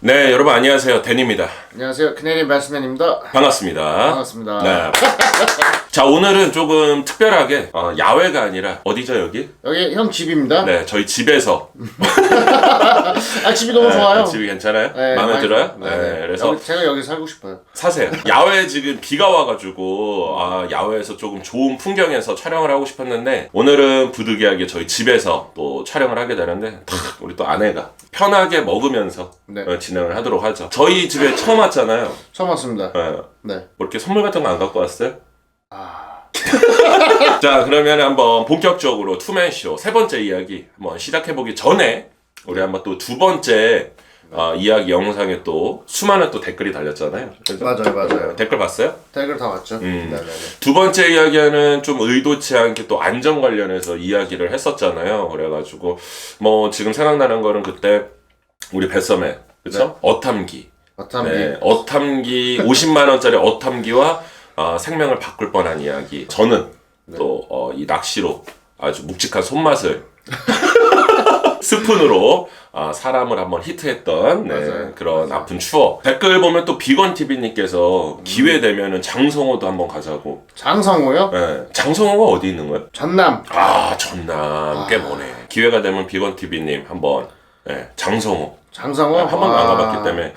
네, 여러분 안녕하세요. 데니입니다. 안녕하세요. 크네린 배스맨입니다. 반갑습니다. 반갑습니다. 네. 자, 오늘은 조금 특별하게 어, 야외가 아니라 어디죠, 여기? 여기 형 집입니다. 네, 저희 집에서 아 집이 너무 좋아요. 네, 집이 괜찮아요? 네, 마음에 많이 들어요? 좋아요. 네, 네, 그래서 여기, 제가 여기 살고 싶어요. 사세요. 야외 지금 비가 와가지고 아 야외에서 조금 좋은 풍경에서 촬영을 하고 싶었는데 오늘은 부득이하게 저희 집에서 또 촬영을 하게 되는데 탁, 우리 또 아내가 편하게 먹으면서 네. 어, 진행을 하도록 하죠. 저희 집에 처음 왔잖아요. 처음 왔습니다. 네. 네. 뭐 이렇게 선물 같은 거 안 갖고 왔어요? 아 자 그러면 한번 본격적으로 투맨쇼 세 번째 이야기 한번 시작해보기 전에 우리 한번 또 두 번째 어, 이야기 영상에 또 수많은 또 댓글이 달렸잖아요. 그죠? 맞아요, 맞아요. 댓글 봤어요? 댓글 다 왔죠. 음. 네네네. 두 번째 이야기는 좀 의도치 않게 또 안전 관련해서 이야기를 했었잖아요. 그래가지고 뭐 지금 생각나는 거는 그때 우리 뱃섬에 그쵸? 어탐기. 어탐비. 네, 어탐기 50만 원짜리 어탐기와 어, 생명을 바꿀 뻔한 이야기. 저는 네. 또 어, 이 낚시로 아주 묵직한 손맛을 스푼으로 어, 사람을 한번 히트했던 네, 맞아요. 그런 맞아요. 아픈 추억. 댓글 보면 또 비건 TV님께서 기회 되면은 장성호도 한번 가자고. 장성호요? 네, 장성호가 어디 있는 거예요? 전남. 아 전남 꽤 머네. 기회가 되면 비건 TV님 한번 네, 장성호 장성호. 한 번도 안 와. 가봤기 때문에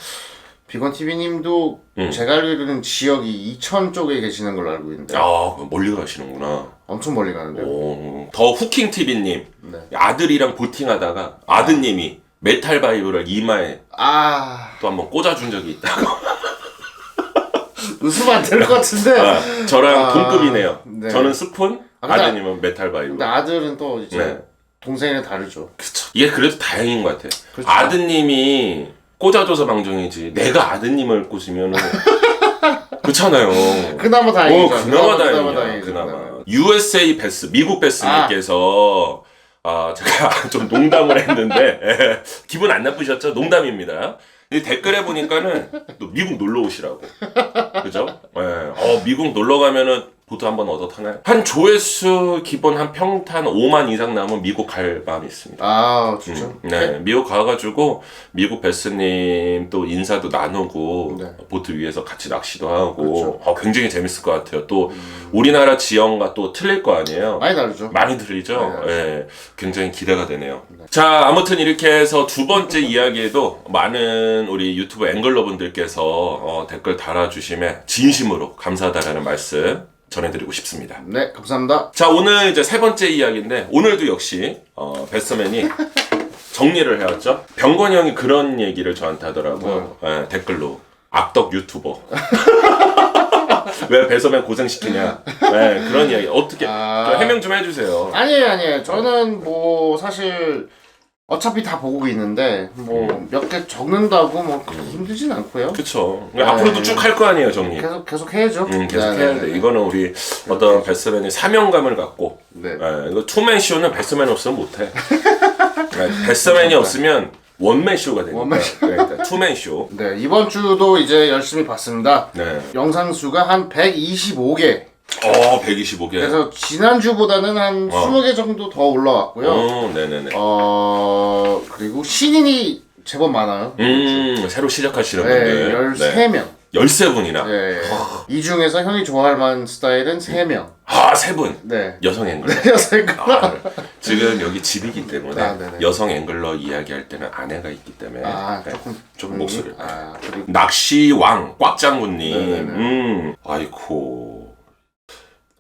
비건 TV님도 음. 제가 알기로는 지역이 이천 쪽에 계시는 걸로 알고 있는데 아 멀리 가시는구나. 엄청 멀리 가는데요. 오, 더 후킹 TV님 네. 아들이랑 보팅하다가 아드님이 메탈 바이브를 이마에 아 또 한번 꽂아준 적이 있다고. 웃으면 안 될 것 같은데. 아, 저랑 아, 동급이네요. 네. 저는 스푼, 아, 근데- 아드님은 메탈 바이브. 근데 아들은 또 이제 네. 동생이랑 다르죠. 그쵸. 이게 그래도 다행인 것 같아. 그렇죠. 아드님이 꽂아줘서 방송이지. 내가 아드님을 꽂으면은 그렇잖아요. 그나마 오, 다행이죠. 그나마 다행이야. 그나마. 그나마. USA 베스, 미국 베스님께서 아, 제가 좀 농담을 했는데 예, 기분 안 나쁘셨죠? 농담입니다. 이 댓글에 보니까는 또 미국 놀러 오시라고. 그죠? 예. 어, 미국 놀러 가면은 보트 한번 얻어 타나요? 한 조회수 기본 한 평탄 5만 이상 나오면 미국 갈 마음이 있습니다. 아 진짜. 네, 미국 가가지고 미국 베스님 또 인사도 나누고 네. 보트 위에서 같이 낚시도 하고 그렇죠. 어, 굉장히 재밌을 것 같아요. 또 우리나라 지형과 또 틀릴 거 아니에요. 많이 다르죠. 많이 들리죠? 네, 예, 굉장히 기대가 되네요. 자, 아무튼 이렇게 해서 두 번째 이야기에도 많은 우리 유튜브 앵글러분들께서 어, 댓글 달아주심에 진심으로 감사하다라는 말씀 전해드리고 싶습니다. 네 감사합니다. 자 오늘 이제 세 번째 이야기인데 오늘도 역시 어, 베스맨이 정리를 해왔죠. 병건이 형이 그런 얘기를 저한테 하더라고요. 예, 댓글로 악덕 유튜버. 왜 배서맨 고생시키냐. 예, 그런 이야기. 어떻게 아. 좀 해명 좀 해주세요. 아니에요 아니에요. 저는 뭐 사실 어차피 다 보고 있는데 뭐 음. 몇개 적는다고 뭐 그렇게 힘들진 않고요. 그쵸. 앞으로도 쭉 할 거 아니에요, 정리. 계속 계속 해야죠. 음, 계속 네, 해야 네, 돼. 네. 이거는 우리 어떤 배스맨이 사명감을 갖고 네. 예, 이거 투맨 쇼는 배스맨 없으면 못해. 예, 배스맨이 없으면 원맨 쇼가 되니까. 원맨 그러니까 투맨 쇼. 네 이번 주도 이제 열심히 봤습니다. 네. 영상 수가 한 125개. 어, 125개. 그래서 지난 주보다는 한 어. 20개 정도 더 올라왔고요. 어, 네네네. 어 그리고 신인이 제법 많아요. 음, 새로 시작하시는 네, 분들. 13명. 13분이나. 네. 이 중에서 형이 좋아할 만한 스타일은 3명. 아, 세 분. 네. 여성 앵글러. 여섯가 아, 지금 여기 집이기 때문에 아, 네네. 여성 앵글러 이야기할 때는 아내가 있기 때문에 아, 네, 조금 좀 목소리를. 아, 그리고 낚시 왕 꽉장군님. 네네네. 음, 아이코.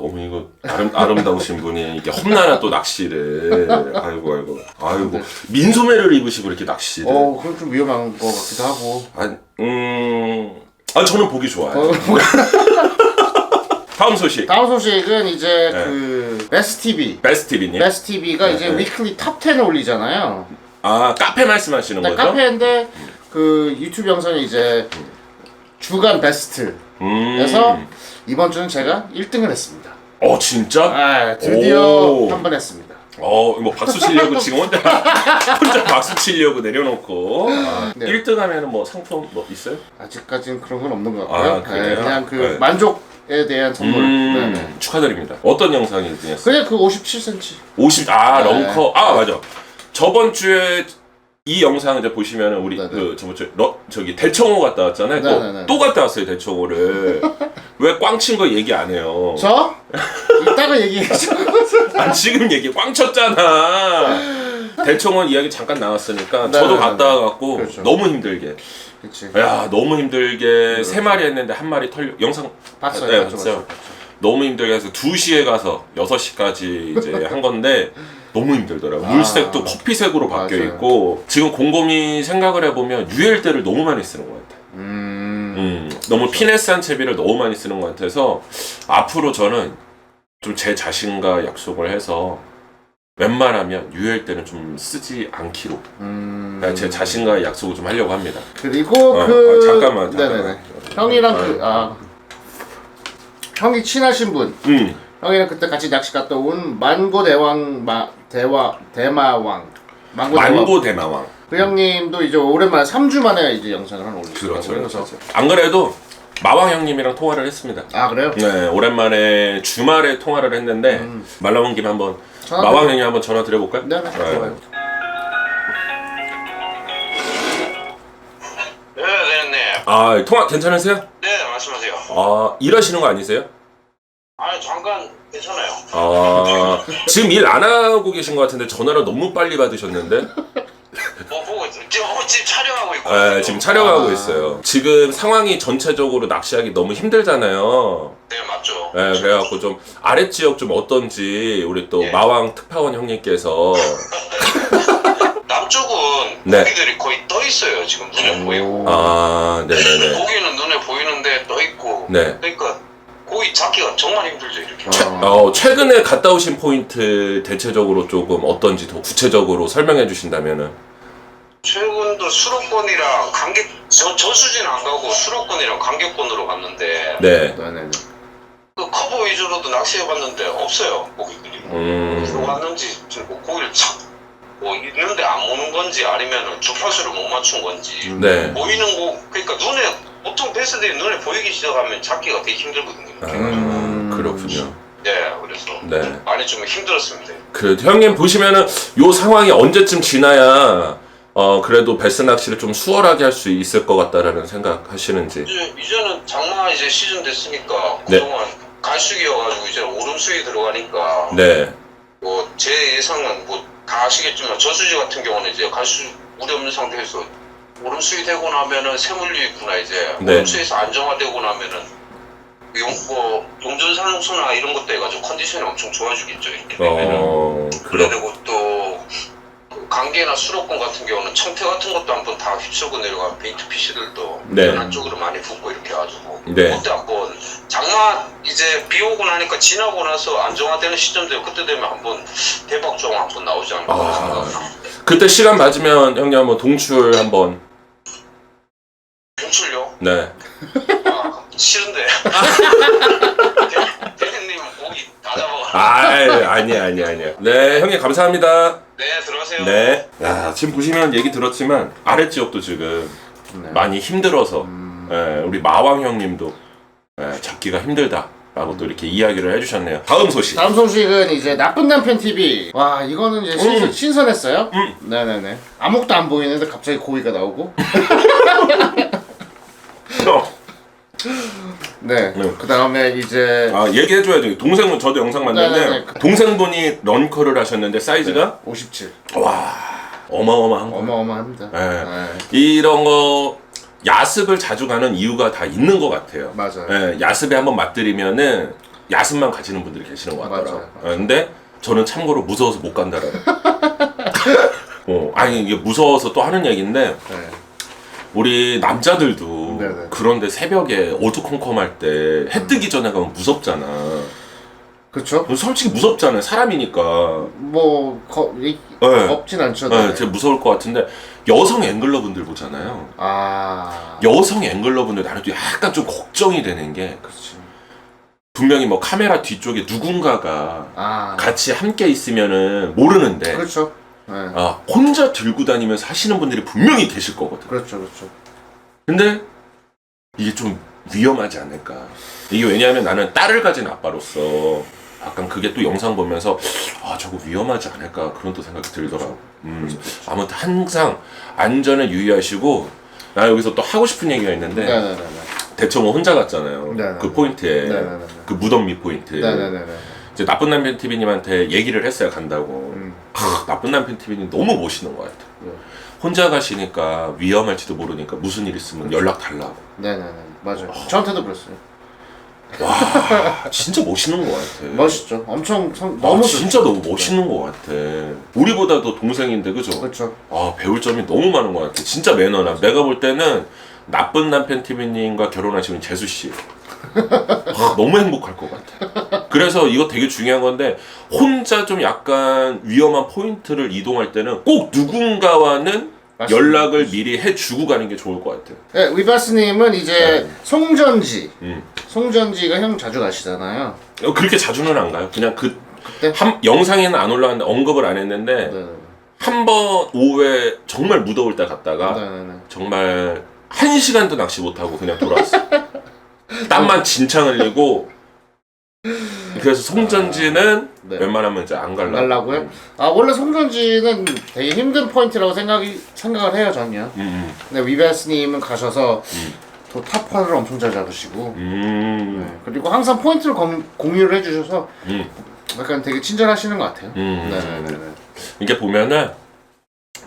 너무 이거 아름, 아름다우신 분이 이게 험난한 또 낚시를 아이고 아이고 아이고 민소매를 입으시고 이렇게 낚시를 어, 그건 좀 위험한 것 같기도 하고. 아, 음, 아 저는 보기 좋아요. 어, 다음 소식. 다음 소식은 이제 네. 그 베스트 TV. 베스트 TV님. 베스트 TV가 네, 이제 네. 위클리 탑 10을 올리잖아요. 아 카페 말씀하시는 근데 거죠? 카페인데 그 유튜브 영상이 이제 주간 베스트. 음. 그래서 이번 주는 제가 1등을 했습니다. 어 진짜? 아, 드디어 오. 한 번 했습니다. 어, 뭐 박수 치려고 지금 혼자 혼자 박수 치려고 내려놓고 아, 네. 1등 하면은 뭐 상품 뭐 있어요? 아직까지는 그런 건 없는 것 같고요. 아, 그래요? 네, 그냥 그 네. 만족에 대한 선물. 음, 네, 네. 축하드립니다. 어떤 영상이 1등이었어요? 그냥 그 57cm. 50, 아, 네. 런커. 아, 맞아. 저번 주에 이 영상 이제 보시면은 우리 네네. 그 저번 주 러, 저기 대청호 갔다 왔잖아요. 또, 네네네. 또 갔다 왔어요 대청호를. 왜 꽝친 거 얘기 안 해요? 저 이따가 얘기해줘. 아 지금 얘기 꽝 쳤잖아. 대청원 이야기 잠깐 나왔으니까 네, 저도 네, 갔다 네. 와갖고 그렇죠. 너무 힘들게. 그렇지. 야 너무 힘들게 세 마리 했는데 한 마리 털려 영상 봤어요. 네, 봤죠, 봤어요. 봤죠, 봤죠. 너무 힘들게 해서 2시에 가서 6시까지 이제 한 건데 너무 힘들더라고요. 아. 물색도 커피색으로 바뀌어 맞아요. 있고 지금 곰곰이 생각을 해보면 유엘대를 너무 많이 쓰는 것 같아요. 음. 음, 너무 피네스한 채비를 너무 많이 쓰는 것 같아서 앞으로 저는 좀 제 자신과 약속을 해서 웬만하면 유엘대는 좀 쓰지 않기로 음. 그냥 제 자신과의 약속을 좀 하려고 합니다. 그리고 어, 그 어, 잠깐만, 잠깐만. 네네네. 형이랑 그 아. 형이 친하신 분. 음, 형이랑 그때 같이 낚시 갔다 온 만고 대왕 마 대와 대마왕. 만고, 대왕. 만고 대마왕. 그 형님도 이제 오랜만에 3주 만에 이제 영상을 하나 올리시더라고요. 그렇죠, 그렇죠. 안 그래도 마왕 형님이랑 통화를 했습니다. 아 그래요? 네, 오랜만에 주말에 통화를 했는데 말 나온 김에 한번 전화 마왕 형님 한번 전화 드려볼까요? 네 네 좋아요. 네, 네, 네. 아, 통화 괜찮으세요? 네, 말씀하세요. 아, 일하시는 거 아니세요? 아, 잠깐 괜찮아요. 아, 지금 일 안 하고 계신 것 같은데 전화를 너무 빨리 받으셨는데? 네, 지금 촬영하고 아. 있어요. 지금 상황이 전체적으로 낚시하기 너무 힘들잖아요. 네, 맞죠. 네, 그래갖고 좀 아랫 지역 좀 어떤지 우리 또 예. 마왕 특파원 형님께서 남쪽은 네. 고기들이 거의 떠 있어요. 지금 눈에 보이고. 아, 네네네. 고기는 눈에 보이는데 떠 있고. 네. 그러니까 고기 잡기가 정말 힘들죠, 이렇게. 어. 어, 최근에 갔다 오신 포인트 대체적으로 조금 어떤지 더 구체적으로 설명해 주신다면은 최근도 수로권이랑 간격 저 저수지는 안 가고 수로권이랑 간격권으로 갔는데 네. 네네네. 그 커버 위주로도 낚시해 봤는데 없어요, 고기들이. 음. 어디로 갔는지 뭐 고기를 착뭐 있는데 안 모는 건지 아니면 주파수를 못 맞춘 건지 네. 보이는 거 그러니까 눈에 보통 베스들이 눈에 보이기 시작하면 잡기가 되게 힘들거든요. 아, 음. 그렇군요. 네, 그래서 네. 많이 좀 힘들었습니다. 그 형님 보시면은 요 상황이 언제쯤 지나야 어 그래도 베스 낚시를 좀 수월하게 할 수 있을 것 같다라는 생각하시는지. 이제 이제는 장마 이제 시즌 됐으니까 네. 그동안 갈수기여가지고 이제 오름수위 들어가니까 네. 뭐 제 예상은 뭐 다 아시겠지만 저수지 같은 경우는 이제 갈수 물이 없는 상태에서 오름수위 되고 나면은 새물류있구나 이제 네. 오름수위에서 안정화되고 나면은 용, 뭐 용존산수나 이런 것도 해가지고 컨디션이 엄청 좋아지겠죠 이렇게 되면은 어 그래. 되고 또 그 강계나 수로권 같은 경우는 청태 같은 것도 한번 다 휩쓸고 내려간 베이트 피시들도 네. 안쪽으로 많이 붙고 이렇게 해가지고 네. 그때 한번 장마 이제 비 오고 나니까 지나고 나서 안정화되는 시점 되고 그때 되면 한번 대박 종 한번 나오지 않을까 아. 생각합니다. 그때 시간 맞으면 형님 한번 동출 한번. 연출요? 네. 아, 싫은데. 대- 대리님 고기 다 잡아가. 아 아니 아니 아니야. 네 형님 감사합니다. 네 들어가세요. 네. 야 지금 보시면 얘기 들었지만 아랫 지역도 지금 네. 많이 힘들어서 음. 예, 우리 마왕 형님도 예, 잡기가 힘들다라고 또 이렇게 이야기를 해주셨네요. 다음 소식. 다음 소식은 이제 나쁜 남편 TV. 와 이거는 이제 신선, 음. 신선했어요. 음. 네네네. 아무것도 안 보이는데 갑자기 고기가 나오고. 네. 네. 그 다음에 이제 아 얘기해줘야죠. 동생분 저도 영상 봤는데 네 네 네. 동생분이 런커를 하셨는데 사이즈가 57. 와 어마어마한 거. 어마어마합니다. 예. 네. 이런 거 야습을 자주 가는 이유가 다 있는 것 같아요. 맞아요. 예, 야습에 한번 맛들이면은 야습만 가지는 분들이 계시는 것 같더라고요. 맞아요, 맞아요. 예, 근데 저는 참고로 무서워서 못 간다라고. 어, 아니 이게 무서워서 또 하는 얘기인데 네. 우리 남자들도 네네. 그런데 새벽에 어두컴컴할 때 해 뜨기 전에 가면 무섭잖아. 그렇죠. 솔직히 무섭잖아요. 사람이니까. 뭐 거, 이, 네. 없진 않죠. 네, 네. 되게 무서울 것 같은데 여성 앵글러 분들 보잖아요. 아. 여성 앵글러 분들 나는 또 약간 좀 걱정이 되는 게 그렇지. 분명히 뭐 카메라 뒤쪽에 누군가가 아. 같이 함께 있으면은 모르는데 그렇죠. 네. 아, 혼자 들고 다니면서 하시는 분들이 분명히 계실 거거든. 그렇죠, 그렇죠. 근데 이게 좀 위험하지 않을까. 이게 왜냐하면 나는 딸을 가진 아빠로서 약간 그게 또 영상 보면서 아 저거 위험하지 않을까 그런 또 생각이 들더라고. 음, 아무튼 항상 안전에 유의하시고 나 여기서 또 하고 싶은 얘기가 있는데. 대청호 혼자 갔잖아요. 네네네. 그 포인트에 네네네. 그 무덤미 포인트. 네네네네. 이제 나쁜 남편 TV님한테 얘기를 했어요 간다고. 음. 크, 나쁜 남편 TV님 너무 멋있는 것 같아. 네. 혼자 가시니까 위험할지도 모르니까 무슨 일 있으면 연락 달라고. 네네네. 맞아요. 저한테도 그랬어요. 와 진짜 멋있는 것 같아. 멋있죠. 엄청 성, 너무 너무 진짜 좋죠. 너무 멋있는 것 같아. 우리보다도 동생인데 그죠? 그렇죠. 아 배울 점이 너무 많은 것 같아. 진짜 매너나. 내가 볼 때는 나쁜 남편 TV님과 결혼하시면 재수 씨. 아, 너무 행복할 것 같아. 그래서 이거 되게 중요한 건데 혼자 좀 약간 위험한 포인트를 이동할 때는 꼭 누군가와는 맞습니다. 연락을 미리 해주고 가는 게 좋을 것 같아. 네, 위바스님은 이제 송전지. 음. 송전지가 형 자주 가시잖아요. 어, 그렇게 자주는 안 가요. 그냥 그 그때? 한, 영상에는 안 올라왔는데 언급을 안 했는데 네네네. 한번 오후에 정말 무더울 때 갔다가 네네네. 정말 한 시간도 낚시 못 하고 그냥 돌아왔어. 땀만 진창 흘리고. 그래서 송전지는 네. 웬만하면 이제 안 갈라. 갈라고요? 아 원래 송전지는 되게 힘든 포인트라고 생각이 생각을 해요 전요. 음, 근데 위바스님은 가셔서 또 탑화를 엄청 잘 잡으시고 음, 네. 그리고 항상 포인트를 공, 공유를 해주셔서 음, 약간 되게 친절하시는 것 같아요. 음. 네네네. 이게 보면은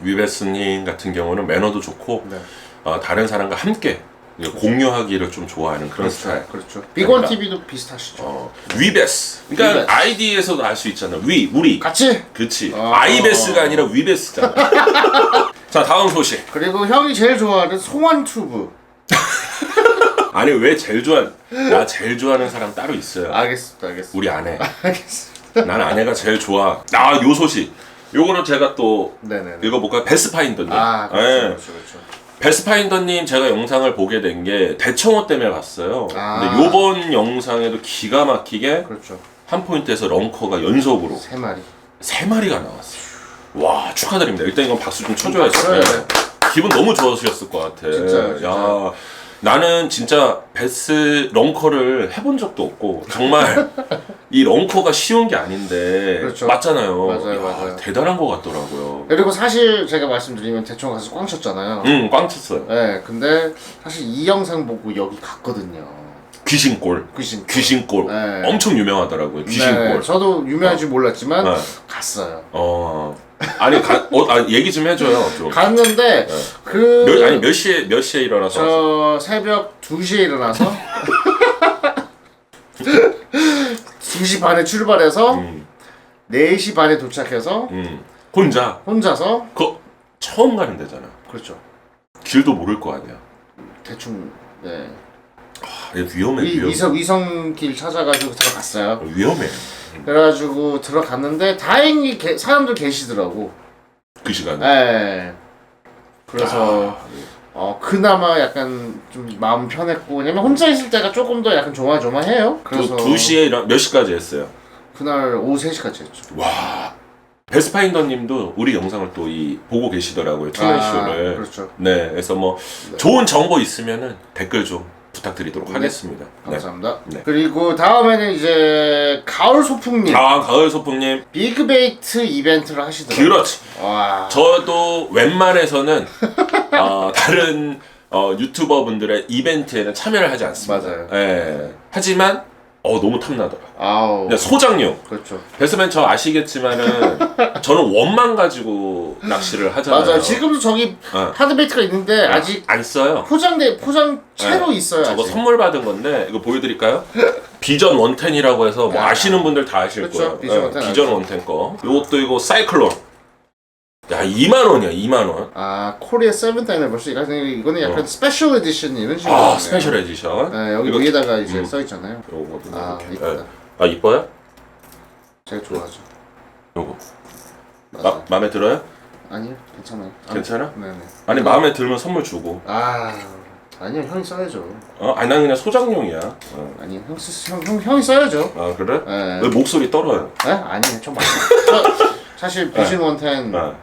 위베스님 같은 경우는 매너도 좋고 네. 어, 다른 사람과 함께 공유하기를 좀 좋아하는 그런 스타일. 그렇죠. 비건 그러니까. TV도 비슷하시죠. 어, 위베스. 그러니까 위베스. 아이디에서도 알 수 있잖아. 위, 우리. 같이. 그치. 어. 아이베스가 아니라 위베스잖아. 자, 다음 소식. 그리고 형이 제일 좋아하는 송환 튜브. 아니, 왜 제일 좋아? 나 제일 좋아하는 사람 따로 있어요. 알겠습니다. 알겠습니다. 우리 아내. 알겠습니다. 난 아내가 제일 좋아. 아, 요 소식. 요거는 제가 또 네네네. 읽어볼까요? 베스파인더님. 아 그렇죠, 예. 그렇죠, 그렇죠. 베스파인더님 제가 영상을 보게 된 게 대청호 때문에 봤어요. 아. 근데 요번 영상에도 기가 막히게 그렇죠. 한 포인트에서 런커가 연속으로 세 마리. 세 마리가 나왔어요. 와 축하드립니다. 일단 이건 박수 좀. 박수 쳐야 네. 기분 너무 좋으셨을 것 같아. 진짜요, 진짜. 야 나는 진짜 베스 런커를 해본 적도 없고 정말 이 런커가 쉬운 게 아닌데 그렇죠. 맞잖아요. 맞아요, 야, 맞아요. 대단한 것 같더라고요. 그리고 사실 제가 말씀드리면 대충 가서 꽝 쳤잖아요. 응, 꽝 쳤어요. 네, 근데 사실 이 영상 보고 여기 갔거든요. 귀신골. 귀신. 귀신골. 네. 엄청 유명하더라고요. 네, 귀신골. 저도 유명한지 몰랐지만 네. 갔어요. 어. 아니, 가, 어, 아, 얘기 좀 해줘요. 좀. 갔는데 그 몇, 아니, 몇 시에, 몇 시에 일어나서? 저 새벽 2시에 일어나서 2시 반에 출발해서 음, 4시 반에 도착해서 음. 혼자? 혼자서 그 처음 가는 데잖아. 그렇죠. 길도 모를 거 아니야. 대충 네. 아, 위험해, 위, 위험해. 위성 위성길 찾아가지고 들어갔어요. 위험해. 그래가지고 들어갔는데 다행히 게- 사람들 계시더라고. 그 시간에. 네. 그래서 아, 어 그나마 약간 좀 마음 편했고 왜냐면 혼자 있을 때가 조금 더 약간 조마조마해요. 그래서 두, 2시에 일어, 몇 시까지 했어요? 그날 오후 3시까지 했죠. 와. 베스파인더 님도 우리 영상을 또 이 보고 계시더라고요. 투맨쇼를. 그렇죠. 네. 그래서 뭐 좋은 정보 있으면은 댓글 좀 부탁드리도록 네. 하겠습니다. 네. 감사합니다. 네. 그리고 다음에는 이제 가을 소풍님 아, 가을 소풍님. 비그베이트 이벤트를 하시더라고요. 그렇지. 와. 저도 웬만해서는 어, 다른 어, 유튜버 분들의 이벤트에는 참여를 하지 않습니다. 맞아요. 예. 하지만 어, 너무 탐나더라. 아우. 그냥 소장용. 그렇죠. 베스맨 저 아시겠지만은 저는 원만 가지고 낚시를 하잖아요. 맞아요. 지금도 저기 어. 하드베이트가 있는데 아직 안 써요. 포장돼 포장 채로 있어요. 네. 저거 아직. 선물 받은 건데 이거 보여드릴까요? 비전 원텐이라고 해서 뭐 아. 아시는 분들 다 아실 그렇죠. 거예요. 비전 예, 원텐 비전 알죠. 원텐 거. 이것도 이거 사이클론. 야 2만 원이야 2만 원. 아 코리아 세븐th 애니버서리 이거는 약간 스페셜 에디션 이런 식으로. 어. 아 나오네요. 스페셜 에디션. 네 여기 이거- 위에다가 이제 음. 써 있잖아요. 요거도 아 이렇게. 이쁘다. 예. 아 이뻐요? 제가 좋아하죠. 요거. 맞아요. 마, 마음에 들어요? 아니요 괜찮아요. 아, 괜찮아? 네네. 아니 마음에 들면 선물 주고. 아 아니요 형이 써야죠. 어, 아니 난 그냥 소장용이야. 어. 아니 형, 쓰- 형, 형 형이 써야죠. 아 그래? 네. 왜 목소리 떨어요? 에? 아니에요 좀 많이. 저, 사실 비전 원텐 아,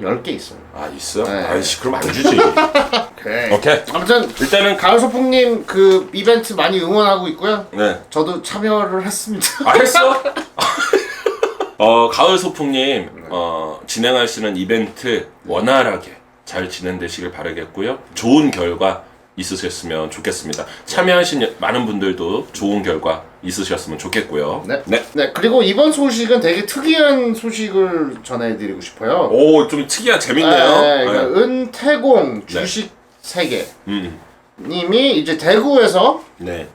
10개 있어요. 아 있어? 네. 아이씨 그럼 안 주지. 오케이. 오케이. 아무튼 일단은 가을 소풍님 그 이벤트 많이 응원하고 있고요. 네. 저도 참여를 했습니다. 아 했어? 어 가을 소풍님 어, 진행하시는 이벤트 원활하게 잘 진행되시길 바라겠고요. 좋은 결과 있으셨으면 좋겠습니다. 참여하신 많은 분들도 좋은 결과 있으셨으면 좋겠고요. 네. 네. 네, 그리고 이번 소식은 되게 특이한 소식을 전해드리고 싶어요. 오, 좀 특이한 재밌네요. 네, 그러니까 네. 은태공 주식 세계 음. 님이 이제 대구에서 네.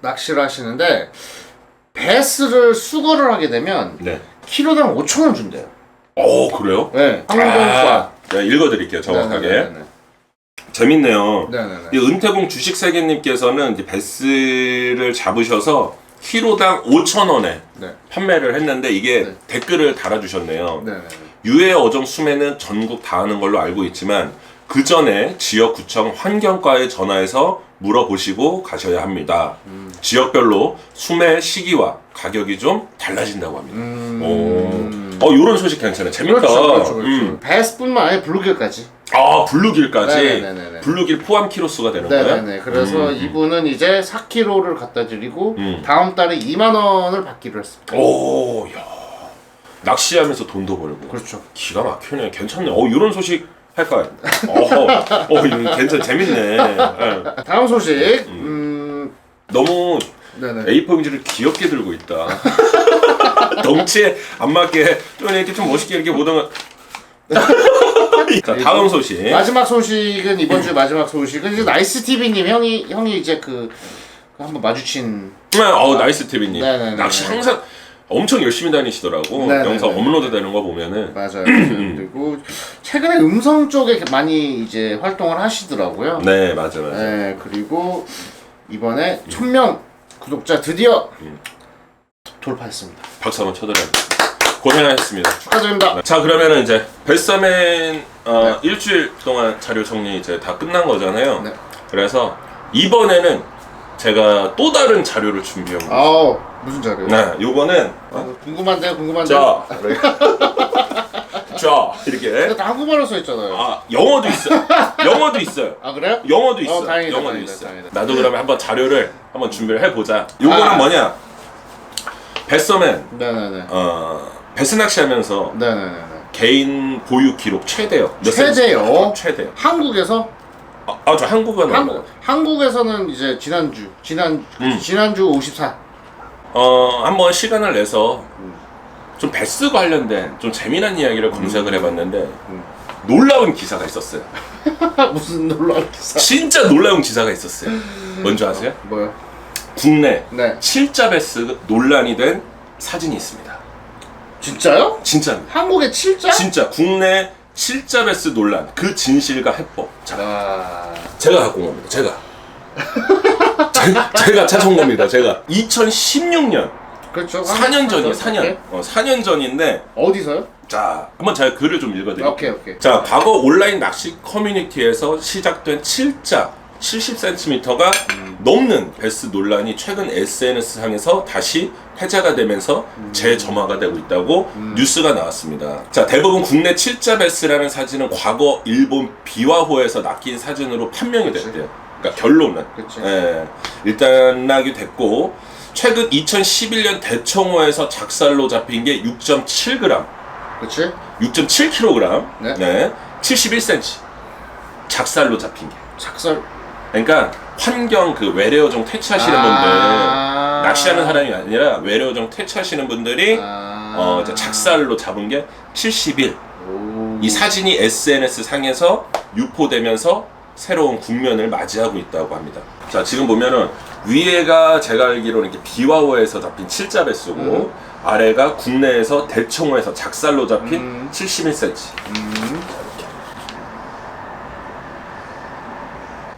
낚시를 하시는데 배스를 수거를 하게 되면 네. 키로당 5천 원 준대요. 오, 그래요? 네, 항공과. 아, 네, 읽어드릴게요. 정확하게. 네네네네. 재밌네요. 네네네. 이 은태공 주식 세계님께서는 이제 베스를 잡으셔서 키로당 5천 원에 네. 판매를 했는데 이게 네. 댓글을 달아주셨네요. 네네네. 유해 어종 수매는 전국 다 하는 걸로 알고 있지만 그 전에 지역구청 환경과에 전화해서 물어보시고 가셔야 합니다. 음. 지역별로 수매 시기와 가격이 좀 달라진다고 합니다. 음. 오, 어 이런 소식 괜찮아. 재밌다. 그렇죠, 그렇죠, 그렇죠. 음. 배스뿐만 아니라 블루길까지. 아 블루길까지 네네네네. 블루길 포함 키로수가 되는 거예요? 네네네. 그래서 음. 이분은 이제 4kg를 갖다 드리고 음. 다음 달에 2만 원을 받기로 했습니다. 오, 야. 낚시하면서 돈도 벌고. 그렇죠. 기가 막히네. 괜찮네. 어, 이런 소식 할까요? 어, 어, 이거 괜찮, 재밌네. 예. 다음 소식. 음, 너무 네네. A4 용지를 귀엽게 들고 있다. 덩치에 안 맞게 좀 이렇게 좀 멋있게 이렇게 보다가. 자, 다음 소식. 마지막 소식은 이번 주 마지막 소식은 이제 나이스 TV님 형이 형이 이제 그, 그 한번 마주친 네, 어, 나이스 TV님. 네네네. 낚시 항상 엄청 열심히 다니시더라고. 네네네. 영상 업로드 되는 거 보면은. 맞아요. 그리고 최근에 음성 쪽에 많이 이제 활동을 하시더라고요. 네, 맞아, 맞아. 네, 그리고 이번에 1000명 구독자 드디어 돌파했습니다. 박수 한번 쳐드려야겠습니다. 고생하셨습니다. 축하드립니다. 자 그러면은 이제 벨사맨 어, 일주일 동안 자료 정리 이제 다 끝난 거잖아요. 네. 그래서 이번에는 제가 또 다른 자료를 준비한 거예요. 아우 무슨 자료? 네, 요거는 어, 궁금한데요, 궁금한데요. 자, 자 이렇게 근데 다 한국말로 써 있잖아요. 아, 아 영어도 있어 요. 영어도 있어요. 그래요? 영어도 있어. 어, 다행이다, 영어도 다행이다, 있어. 다행이다. 나도 그러면 한번 자료를 한번 준비를 해보자. 요거는 아. 뭐냐? 벨서맨 네네네. 어, 베스 낚시하면서 네네네. 개인 보유 기록 최대요. 몇 최대요? 센치? 최대요. 한국에서 아, 아, 저 한국어는 한국 한국에서는 이제 지난주 지난 음. 지난주 54. 어 한번 시간을 내서 좀 베스 관련된 좀 재미난 이야기를 검색을 해봤는데 음. 놀라운 기사가 있었어요. 무슨 놀라운 기사? 진짜 놀라운 기사가 있었어요. 뭔지 아세요? 뭐요? 국내 네. 칠자 베스 논란이 된 사진이 있습니다. 진짜요? 진짜 한국에 7자? 진짜 국내 칠자 베스 논란 그 진실과 해법. 자, 아. 제가 갖고 온 겁니다. 제가. 제, 제가 찾아온 겁니다. 제가 2016년 그렇죠. 4년 전이에요. 한국 4년. 사람들? 어, 4년 전인데 어디서요? 자 한번 제가 글을 좀 읽어드릴게요. 오케이 오케이. 자 과거 온라인 낚시 커뮤니티에서 시작된 7자 70cm가 넘는 베스 논란이 최근 SNS 상에서 다시 회자가 되면서 재점화가 되고 있다고 뉴스가 나왔습니다. 자 대부분 국내 7자 베스라는 사진은 과거 일본 비와호에서 낚인 사진으로 판명이 됐대요. 그러니까 결론은 그치. 예, 일단락이 됐고 최근 2011년 대청호에서 작살로 잡힌 게 6.7g, 그렇지? 6.7kg, 네. 네, 71cm 작살로 잡힌 게. 작살. 그러니까 환경 그 외래어종 퇴치하시는 아. 분들 낚시하는 사람이 아니라 외래어종 퇴치하시는 분들이 아. 어 작살로 잡은 게 71. 오. 이 사진이 SNS 상에서 유포되면서 새로운 국면을 맞이하고 있다고 합니다. 자 지금 보면은 위에가 제가 알기로는 이렇게 비와호에서 잡힌 칠자 배수고 음. 아래가 국내에서 대청호에서 작살로 잡힌 음. 71cm. 음.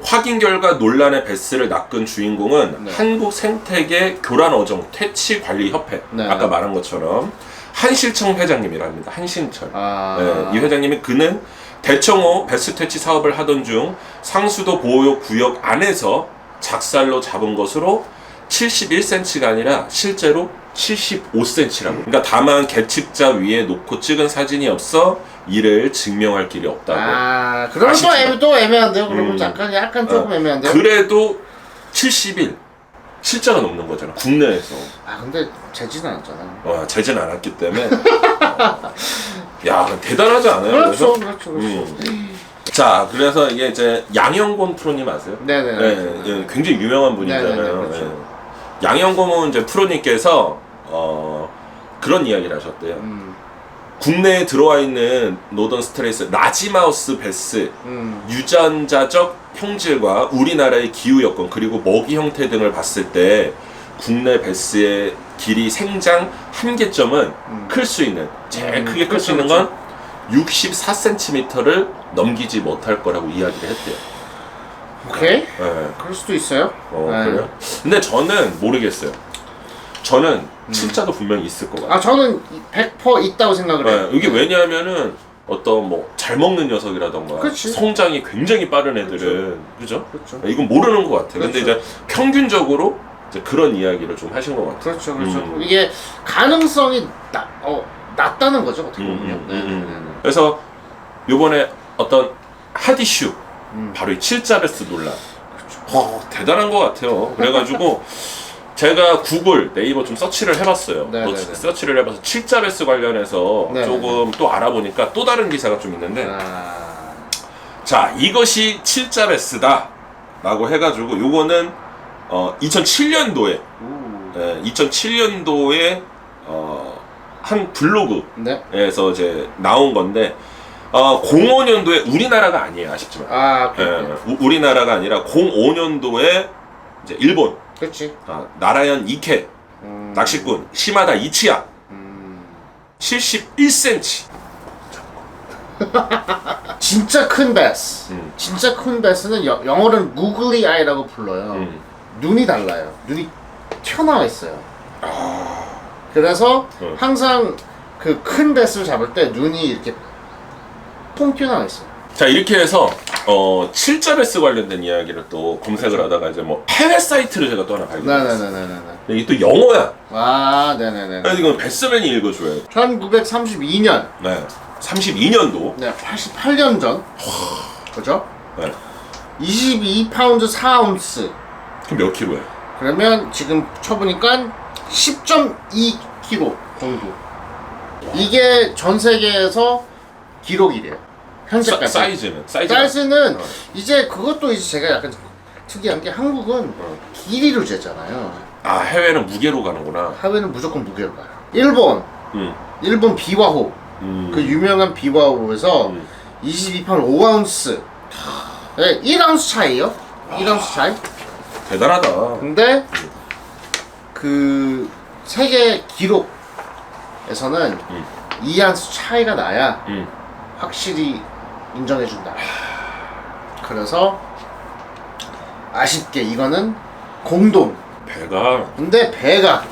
확인 결과 논란의 베스를 낚은 주인공은 네. 한국 생태계 교란 어종 퇴치 관리 협회 네. 아까 말한 것처럼 한실청 회장님이랍니다. 한신철. 아. 네, 이 회장님이 그는 대청호 베스 퇴치 사업을 하던 중 상수도 보호 구역 안에서 작살로 잡은 것으로 71cm가 아니라 실제로 75cm라고. 그러니까 다만 계측자 위에 놓고 찍은 사진이 없어 이를 증명할 길이 없다고. 아 그러면 또, 아쉽지만. 애매, 또 애매한데요? 그러면 음. 약간 약간 조금 어, 애매한데요? 그래도 71 실자가 넘는 거잖아. 국내에서. 아 근데 재지는 않잖아요. 와, 재진 않았기 때문에. 어. 야, 대단하지 않아요? 그렇죠, 그래서? 그렇죠, 그렇죠. 음. 자, 그래서 이게 이제 양영곤 프로님 아세요? 네네. 네, 예, 굉장히 유명한 분이잖아요. 네네네, 그렇죠. 예. 양영곤은 이제 프로님께서 어, 그런 이야기를 하셨대요. 음, 국내에 들어와 있는 노던 스트레스 라지마우스 베스 음, 유전자적 형질과 우리나라의 기후 여건 그리고 먹이 형태 등을 봤을 때 국내 베스의 길이 생장 한계점은 음. 클 수 있는 제일 음, 크게 클수 그렇죠, 있는 건 64cm를 넘기지 못할 거라고 이야기를 했대요. 오케이. 예. 그럴 수도 있어요. 어, 네. 그래요? 근데 저는 모르겠어요. 저는 칠자도 분명히 있을 것 같아요. 아 저는 100% 있다고 생각을 해요. 네, 이게 왜냐하면은 어떤 뭐 잘 먹는 녀석이라던가 그치. 성장이 굉장히 빠른 애들은 그죠? 그렇죠. 이건 모르는 것 같아요. 근데 그렇죠. 이제 평균적으로 이제 그런 이야기를 좀 하신 것 같아요. 그렇죠, 그렇죠. 음. 이게 가능성이 나, 어, 낮다는 거죠, 어떻게 음, 보면. 음, 네, 음, 네, 음. 그래서 요번에 어떤 핫 이슈 음. 바로 이 칠자베스 논란. 어, 대단한 것 같아요. 그래가지고 제가 구글 네이버 좀 서치를 해봤어요. 네, 또 네, 네. 서치를 해봐서 칠자베스 관련해서 네, 조금 또 알아보니까 또 다른 기사가 좀 있는데 아, 자 이것이 칠자베스다 라고 해가지고 요거는 어, 2007년도에 우. 2007년도에 어, 한 블로그에서 네. 이제 나온 건데 어, 05년도에 우리나라가 아니에요 아쉽지만 아, 예, 오케이. 우- 우리나라가 아니라 05년도에 이제 일본 그렇지. 아, 나라현 이케 음, 낚시꾼 시마다 이치야 음. 71cm 진짜 큰 베스. 음. 진짜 큰 베스는 여, 영어로는 구글리 아이라고 불러요. 음. 눈이 달라요. 눈이 튀어나와 있어요. 그래서 어. 항상 그큰 베스를 잡을 때 눈이 이렇게 통 튀어나와 있어요. 자 이렇게 해서 어, 칠자베스 관련된 이야기를 또 검색을 하다가 이제 뭐 해외 사이트를 제가 또 하나 발견했어요 네네네네네. 이게 또 영어야 아, 네네네. 그래서 이건 베스맨이 읽어줘야 돼 1932년, 네. 32년도 네, 88년 전, 그죠? 네. 22파운드 4온스. 그럼 몇 킬로야? 그러면 지금 쳐보니까 10.2kg 정도. 이게 전 세계에서 기록이래요. 사, 현재까지. 사 이즈는? 사이즈 사이즈는 어. 이제 그것도 이제 제가 약간 특이한 게 한국은 어. 길이로 재잖아요. 아 해외는 무게로 가는구나 하회는 무조건 무게로 가요. 일본, 음. 일본 비와호, 음. 그 유명한 비와호에서 음. 22판 5아운스. 네, 1아운스 차이요. 1아운스 차이. 대단하다 근데 그 세계 기록에서는 음. 2아운스 차이가 나야 음. 확실히 인정해준다. 그래서 아쉽게 이거는 공동. 배가 근데 배가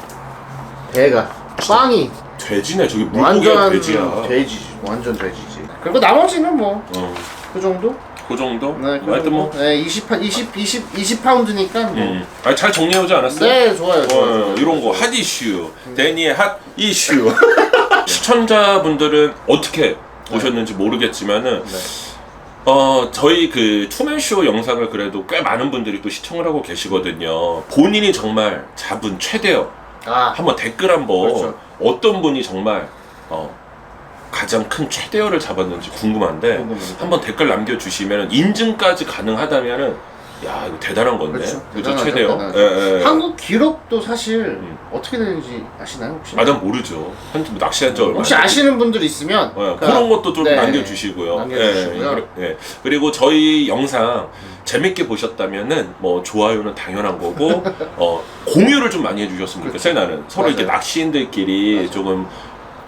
배가 빵이 돼지네 저기 물고기가 완전 돼지야 돼지지. 완전 돼지지. 그리고 나머지는 뭐 그 어, 정도? 그 정도? 네, 그 하여튼 뭐 정도. 네, 20 20 20 20 파운드니까 뭐. 음. 아니, 잘 정리해오지 않았어요? 네, 좋아요. 좋아요. 어. 이런 거 핫 이슈 데니의 핫 이슈 시청자분들은 어떻게 보셨는지 모르겠지만은 네. 어 저희 그 투맨쇼 영상을 그래도 꽤 많은 분들이 또 시청을 하고 계시거든요 본인이 정말 잡은 최대어 아, 한번 댓글 한번 그렇죠. 어떤 분이 정말 어 가장 큰 최대어를 잡았는지 궁금한데 궁금합니다. 한번 댓글 남겨주시면 인증까지 가능하다면은 야 이거 대단한 건데 그렇죠. 그죠 대단하죠, 최대어 대단하죠. 예, 예. 한국 기록도 사실 음. 어떻게 되는지 아시나요 혹시? 아, 난 모르죠. 한뭐 낚시한 지 얼마 혹시 안 아시는 분들 있으면 어, 그러니까 그런 것도 좀 네, 남겨주시고요. 남겨주시고요. 예, 그리- 예. 그리고 저희 영상 재밌게 보셨다면은 뭐 좋아요는 당연한 거고 어, 공유를 좀 많이 해주셨으면 좋겠어요. 나는 서로 이렇게 맞아요. 낚시인들끼리 맞아요. 조금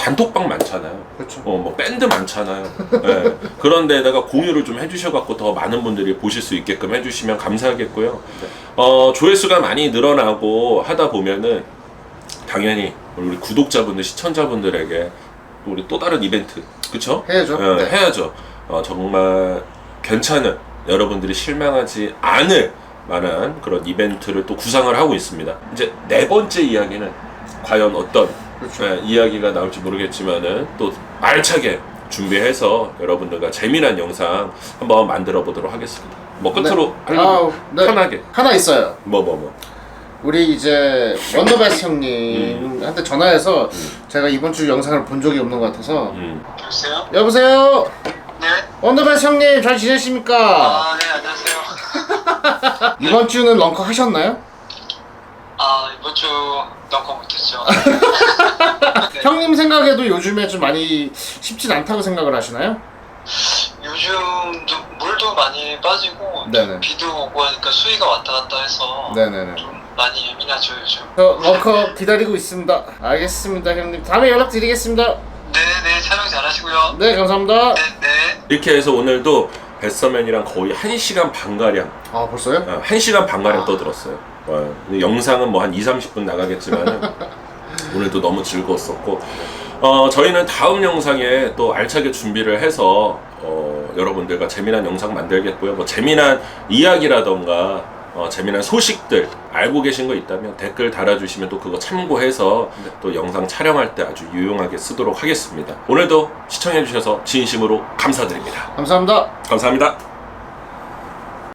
단톡방 많잖아요. 그렇죠. 어, 뭐 밴드 많잖아요. 예. 그런 데다가 공유를 좀 해주셔갖고 더 많은 분들이 보실 수 있게끔 해주시면 감사하겠고요. 네. 어, 조회수가 많이 늘어나고 하다 보면은 당연히 우리 구독자분들, 시청자분들에게 우리 또 다른 이벤트, 그쵸? 해야죠. 어, 네. 해야죠. 어, 정말 괜찮은 여러분들이 실망하지 않을 만한 그런 이벤트를 또 구상을 하고 있습니다. 이제 네 번째 이야기는 과연 어떤 그렇죠. 예, 이야기가 나올지 모르겠지만은 또 알차게 준비해서 여러분들과 재미난 영상 한번 만들어 보도록 하겠습니다. 뭐 끝으로 네. 아우, 네. 편하게 하나 있어요. 뭐 뭐 뭐. 우리 이제 원더베스 형님한테 전화해서 제가 이번 주 영상을 본 적이 없는 것 같아서 음. 여보세요? 여보세요. 네? 원더베스 형님 잘 지내십니까? 아, 네, 안녕하세요. 이번 주는 런커 하셨나요? 아, 이번 주 덩커 못했죠. 형님 생각에도 요즘에 좀 많이 쉽진 않다고 생각을 하시나요? 요즘 좀 물도 많이 빠지고 네네. 비도 오고 하니까 수위가 왔다 갔다 해서 네네네. 좀 많이 예민하죠, 요즘. 저 런커 기다리고 있습니다. 알겠습니다, 형님. 다음에 연락드리겠습니다. 네, 네, 촬영 잘하시고요. 네, 감사합니다. 네, 네. 이렇게 해서 오늘도 베서맨이랑 거의 1시간 반가량 아, 벌써요? 어, 1시간 반가량 아. 떠들었어요. 어, 근데 영상은 뭐 한 2, 30분 나가겠지만 오늘도 너무 즐거웠었고 어, 저희는 다음 영상에 또 알차게 준비를 해서 어, 여러분들과 재미난 영상 만들겠고요. 뭐 재미난 이야기라던가 어, 재미난 소식들 알고 계신 거 있다면 댓글 달아주시면 또 그거 참고해서 또 영상 촬영할 때 아주 유용하게 쓰도록 하겠습니다. 오늘도 시청해주셔서 진심으로 감사드립니다. 감사합니다. 감사합니다.